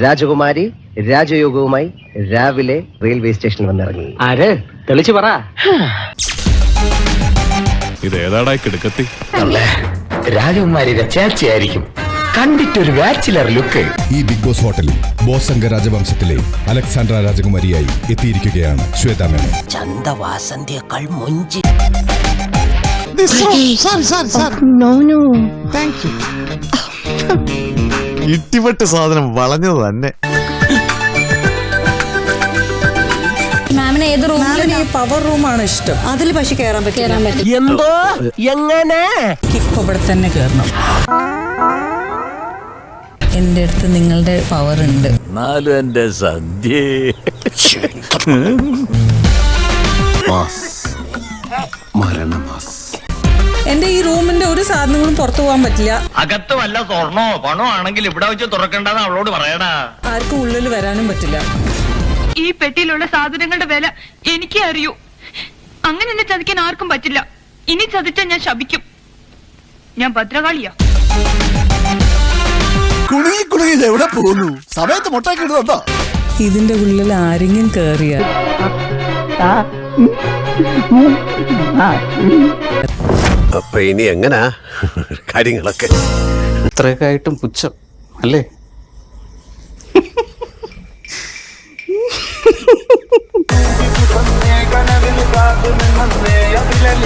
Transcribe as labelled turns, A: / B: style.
A: രാജകുമാരി രാജയോഗവുമായി രാവിലെ റെയിൽവേ സ്റ്റേഷനിൽ വന്നിറങ്ങി.
B: ആര്? തെളിച്ചു പറ.
C: ഇത് ഏതാടായി കിടക്കത്തി?
D: രാജകുമാരിയുടെ ചേർച്ചയായിരിക്കും കണ്ടിട്ടൊരു ബാച്ചിലർ ലുക്ക്
E: ഈ ബിഗ് ബോസ് ഹോട്ടലിൽ ബോസംഗ രാജവംശത്തിലെ അലക്സാണ്ട്ര രാജകുമാരിയായി എത്തിയിരിക്കുകയാണ് ശ്വേത മേനോൻ
A: ചന്തവാസന്തിയേക്കാൾ മൊഞ്ചി.
F: ഇട്ടിപ്പെട്ട് സാധനം വളഞ്ഞത് തന്നെ.
G: മാമിന് ഏത്
H: ഈ പവർ റൂമാണ് ഇഷ്ടം. അതിൽ പക്ഷെ കയറാൻ പറ്റില്ല.
G: കയറാൻ പറ്റും
B: എന്തോ? എങ്ങനെ?
H: ഇപ്പൊ ഇവിടെ തന്നെ കയറണം എന്റെ അടുത്ത് നിങ്ങളുടെ പവർ ഉണ്ട്.
C: എന്നാലും എന്റെ സദ്യ
H: എന്റെ ഈ റൂമിന്റെ ഒരു സാധനങ്ങളും പുറത്തു പോകാൻ പറ്റില്ല.
B: അകത്ത് വല്ല സ്വർണോ പണോ ആണെങ്കിൽ ഇവിടെ വെച്ച് തുറക്കണ്ടെന്ന് അവളോട് പറയടാ.
H: ആർക്കും ഉള്ളിൽ വരാനും പറ്റില്ല.
I: ഈ പെട്ടിയിലുള്ള സാധനങ്ങളുടെ വില എനിക്കേ അറിയൂ. അങ്ങനെ എന്നെ ചതിക്കാൻ ആർക്കും പറ്റില്ല. ഇനി ചതിച്ചാൽ ഞാൻ ശപിക്കും. ഞാൻ ഭദ്രകാളിയാ.
F: കുണുങ്ങി കുണുങ്ങി എവിടെ പോകുന്നു? സമയത്ത് മുട്ടാക്കി ഇടുന്നുണ്ടോ?
H: ഇതിന്റെ ഉള്ളിൽ ആരെങ്കിലും കേറിയ.
J: അപ്പൊ ഇനി എങ്ങനാ? കാര്യങ്ങളൊക്കെ.
D: ഇത്രയൊക്കെ ആയിട്ടും പുച്ഛം അല്ലേ?